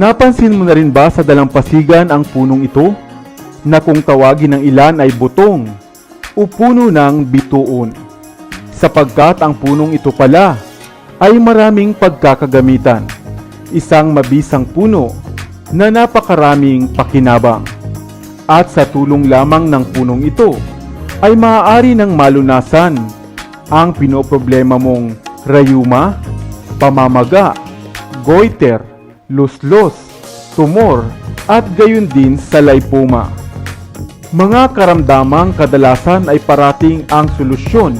Napansin mo na rin ba sa dalampasigan ang punong ito? Na kung tawagin ng ilan ay butong o puno ng bituon. Sapagkat ang punong ito pala ay maraming pagkakagamitan. Isang mabisang puno na napakaraming pakinabang. At sa tulong lamang ng punong ito ay maaari ng malunasan ang pinoproblema mong rayuma, pamamaga, goiter, luslos, tumor, at gayon din sa lipoma. Mga karamdamang kadalasan ay parating ang solusyon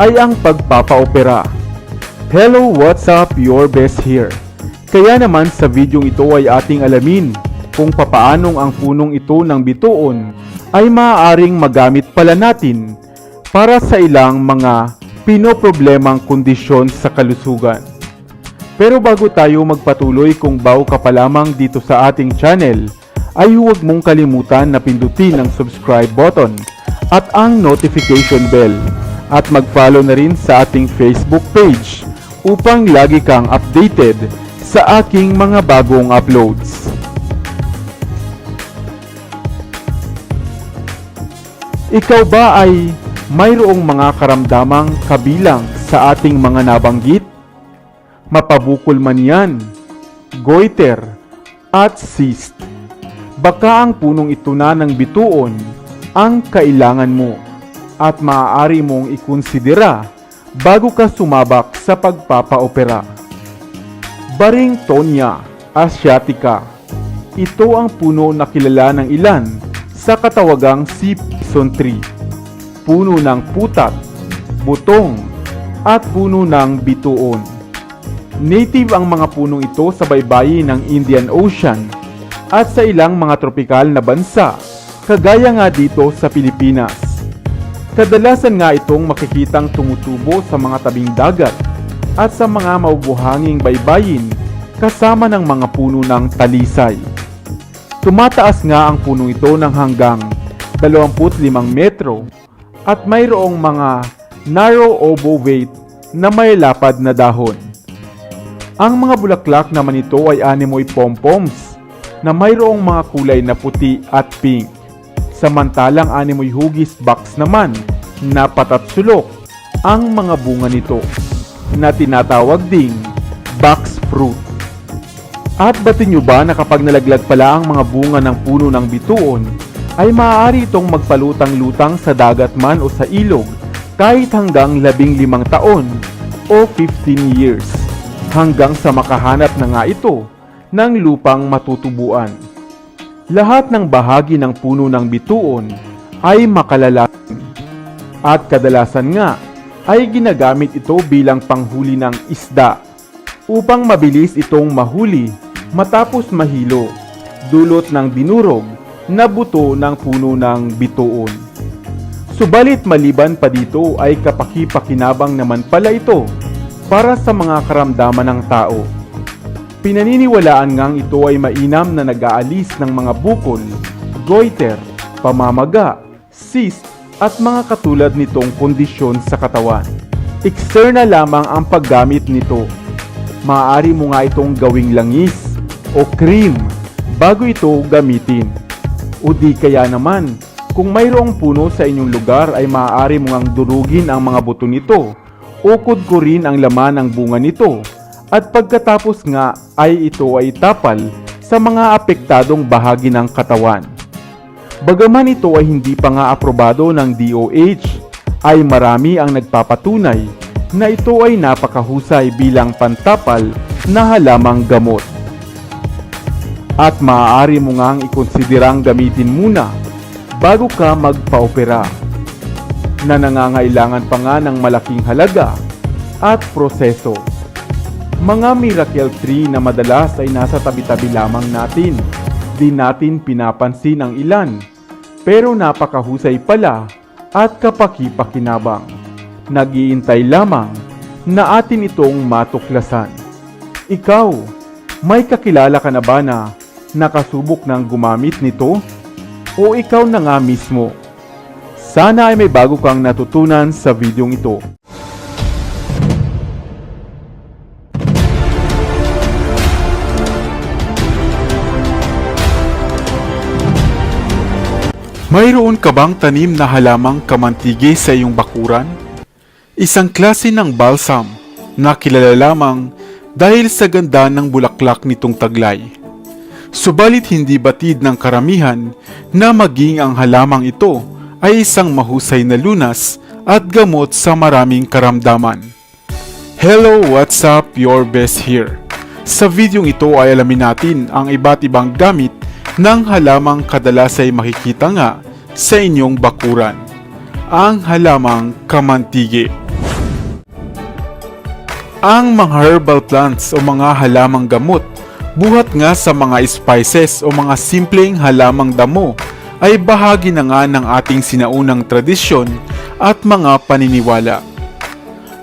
ay ang pagpapaopera. Hello, what's up? Your best here. Kaya naman sa videong ito ay ating alamin kung papaanong ang punong ito ng bituon ay maaaring magamit pala natin para sa ilang mga pinoproblemang kondisyon sa kalusugan. Pero bago tayo magpatuloy kung bago ka pa lamang dito sa ating channel, ay huwag mong kalimutan na pindutin ang subscribe button at ang notification bell at mag-follow na rin sa ating Facebook page upang lagi kang updated sa aking mga bagong uploads. Ikaw ba ay mayroong mga karamdamang kabilang sa ating mga nabanggit? Mapabukol man yan, goiter, at cyst. Baka ang punong ito na ng bituon ang kailangan mo at maaari mong ikonsidera bago ka sumabak sa pagpapaopera. Baring Tonya asiatica. Ito ang puno na kilala ng ilan sa katawagang Sipson tree. Puno ng putat, butong, at puno ng bituon. Native ang mga punong ito sa baybayin ng Indian Ocean at sa ilang mga tropikal na bansa, kagaya nga dito sa Pilipinas. Kadalasan nga itong makikitang tumutubo sa mga tabing dagat at sa mga mabubuhanging baybayin kasama ng mga puno ng talisay. Tumataas nga ang puno ito ng hanggang 25 metro at mayroong mga narrow ovovate na may lapad na dahon. Ang mga bulaklak naman ito ay animoy pompoms na mayroong mga kulay na puti at pink. Samantalang animoy hugis box naman na patatsulok ang mga bunga nito na tinatawag ding box fruit. At batin nyo ba na kapag nalaglag pala ang mga bunga ng puno ng bituon, ay maaari itong magpalutang-lutang sa dagat man o sa ilog kahit hanggang labing limang taon o 15 years hanggang sa makahanap na nga ito ng lupang matutubuan. Lahat ng bahagi ng puno ng bituon ay makalalaking at kadalasan nga ay ginagamit ito bilang panghuli ng isda upang mabilis itong mahuli matapos mahilo dulot ng dinurog na buto ng puno ng bituon. Subalit maliban pa dito ay kapaki-pakinabang naman pala ito para sa mga karamdaman ng tao. Pinaniniwalaan ngang ito ay mainam na nag-aalis ng mga bukol, goiter, pamamaga, cyst at mga katulad nitong kondisyon sa katawan. External lamang ang paggamit nito. Maaari mo nga itong gawing langis o cream bago ito gamitin. O di kaya naman, kung mayroong puno sa inyong lugar ay maaari mo ngang durugin ang mga buto nito o kudkurin ang laman ng bunga nito at pagkatapos nga ay ito ay tapal sa mga apektadong bahagi ng katawan. Bagaman ito ay hindi pa nga aprobado ng DOH, ay marami ang nagpapatunay na ito ay napakahusay bilang pantapal na halamang gamot. At maaari mo ngang ikonsiderang gamitin muna bago ka magpa-opera na nangangailangan pa nga ng malaking halaga at proseso. Mga miracle tree na madalas ay nasa tabi-tabi lamang natin. Di natin pinapansin ang ilan. Pero napakahusay pala at kapaki-pakinabang. Nagiintay lamang na atin itong matuklasan. Ikaw, may kakilala ka na ba na nakasubok ng gumamit nito? O ikaw na nga mismo? Sana ay may bago kang natutunan sa videong ito. Mayroon ka bang tanim na halamang kamantige sa iyong bakuran? Isang klase ng balsam na kilala lamang dahil sa ganda ng bulaklak nitong taglay. Subalit hindi batid ng karamihan na maging ang halamang ito ay isang mahusay na lunas at gamot sa maraming karamdaman. Hello, what's up? Your best here. Sa videong ito ay alamin natin ang iba't ibang gamit ng halamang kadalas ay makikita nga sa inyong bakuran. Ang halamang kamantige. Ang mga herbal plants o mga halamang gamot, buhat nga sa mga spices o mga simpleng halamang damo, ay bahagi na nga ng ating sinaunang tradisyon at mga paniniwala.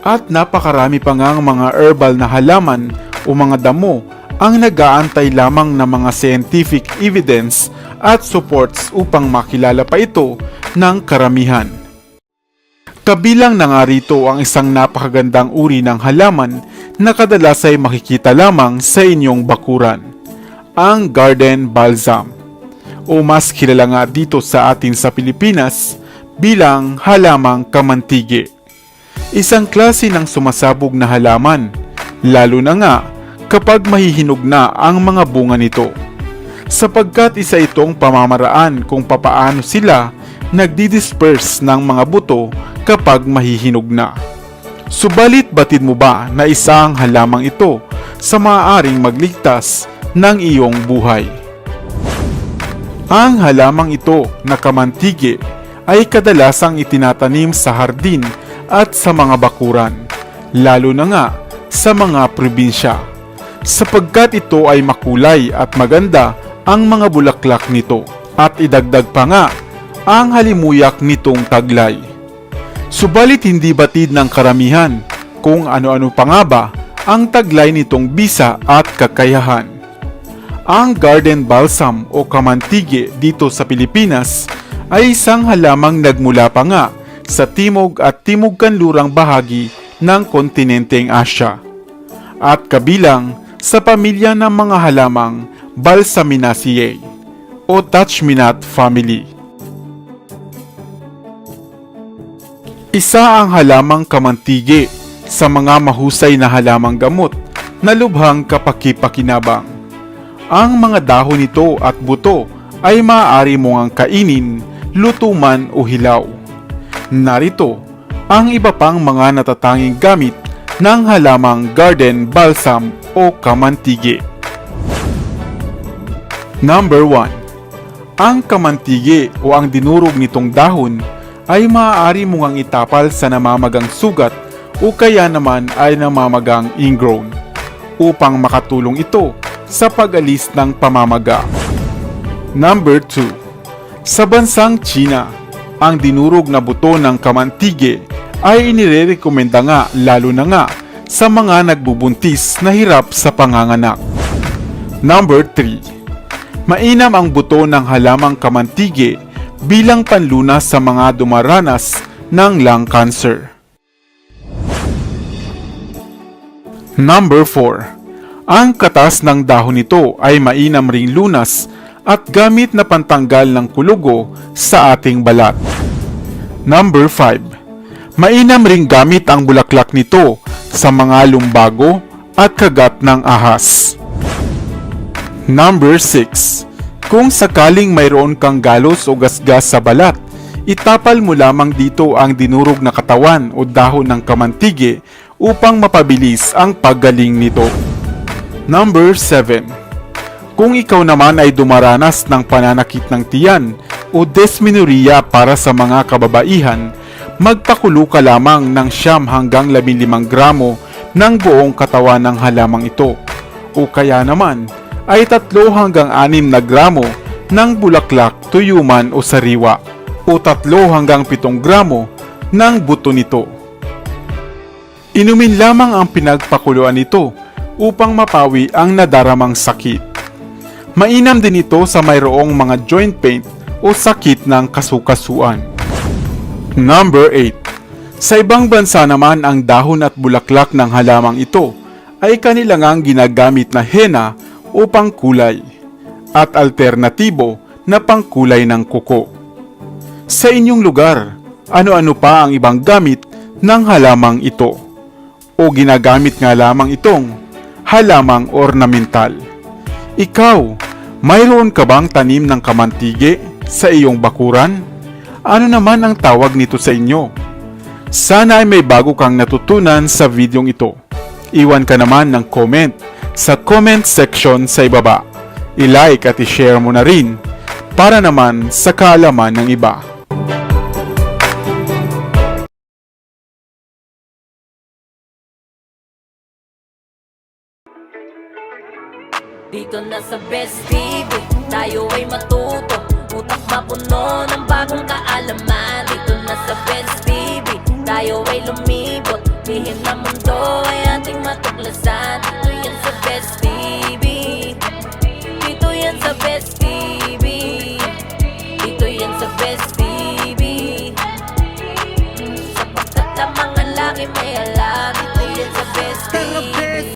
At napakarami pa nga ang mga herbal na halaman o mga damo ang nag-aantay lamang ng mga scientific evidence at supports upang makilala pa ito ng karamihan. Kabilang na nga rito ang isang napakagandang uri ng halaman na kadalas ay makikita lamang sa inyong bakuran, ang garden balsam o mas kilala nga dito sa atin sa Pilipinas bilang halamang kamantige. Isang klase ng sumasabog na halaman, lalo na nga kapag mahihinog na ang mga bunga nito. Sapagkat isa itong pamamaraan kung papaano sila nagdi-disperse ng mga buto kapag mahihinog na. Subalit batid mo ba na isa ang halamang ito sa maaaring magligtas ng iyong buhay? Ang halamang ito na kamantige ay kadalasang itinatanim sa hardin at sa mga bakuran, lalo na nga sa mga probinsya, sapagkat ito ay makulay at maganda ang mga bulaklak nito at idagdag pa nga ang halimuyak nitong taglay. Subalit hindi batid ng karamihan kung ano-ano pa nga ba ang taglay nitong bisa at kakayahan. Ang garden balsam o kamantige dito sa Pilipinas ay isang halamang nagmula pa nga sa timog at timog kanlurang bahagi ng kontinenteng Asya at kabilang sa pamilya ng mga halamang Balsaminaceae o Touchminat family. Isa ang halamang kamantige sa mga mahusay na halamang gamot na lubhang kapakipakinabang. Ang mga dahon nito at buto ay maaari mo ngang kainin, lutuman o hilaw. Narito ang iba pang mga natatanging gamit ng halamang garden balsam o kamantige. Number 1. Ang kamantige o ang dinurog nitong dahon ay maaari mo ngang itapal sa namamagang sugat o kaya naman ay namamagang ingrown upang makatulong ito sa pag-alis ng pamamaga. Number 2. Sa bansang China, ang dinurog na buto ng kamantige ay inirerekomenda nga lalo na nga sa mga nagbubuntis na hirap sa panganganak. Number 3. Mainam ang buto ng halamang kamantige bilang panlunas sa mga dumaranas ng lung cancer. Number 4. Ang katas ng dahon nito ay mainam ring lunas at gamit na pantanggal ng kulugo sa ating balat. Number 5. Mainam ring gamit ang bulaklak nito sa mga lumbago at kagat ng ahas. Number 6. Kung sakaling mayroon kang galos o gasgas sa balat, itapal mo lamang dito ang dinurog na katawan o dahon ng kamantige upang mapabilis ang paggaling nito. Number 7. Kung ikaw naman ay dumaranas ng pananakit ng tiyan o dysmenorrhea para sa mga kababaihan, magpakulo ka lamang ng siyam hanggang 15 gramo ng buong katawan ng halamang ito. O kaya naman ay 3 hanggang 6 na gramo ng bulaklak, tuyuman o sariwa o 3 hanggang 7 gramo ng buto nito. Inumin lamang ang pinagpakuluan nito upang mapawi ang nadaramang sakit. Mainam din ito sa mayroong mga joint pain o sakit ng kasukasuan. Number 8. Sa ibang bansa naman ang dahon at bulaklak ng halamang ito ay kanilangang ginagamit na henna o pangkulay at alternatibo na pangkulay ng kuko. Sa inyong lugar, ano-ano pa ang ibang gamit ng halamang ito? O ginagamit nga lamang itong halamang ornamental? Ikaw, mayroon ka bang tanim ng kamantige sa iyong bakuran? Ano naman ang tawag nito sa inyo? Sana ay may bago kang natutunan sa videong ito. Iwan ka naman ng comment sa comment section sa ibaba. I-like at i-share mo na rin para naman sa kaalaman ng iba. Dito na sa Best TV, tayo ay matuto. Utak mapuno ng bagong kaalaman. Dito na sa Best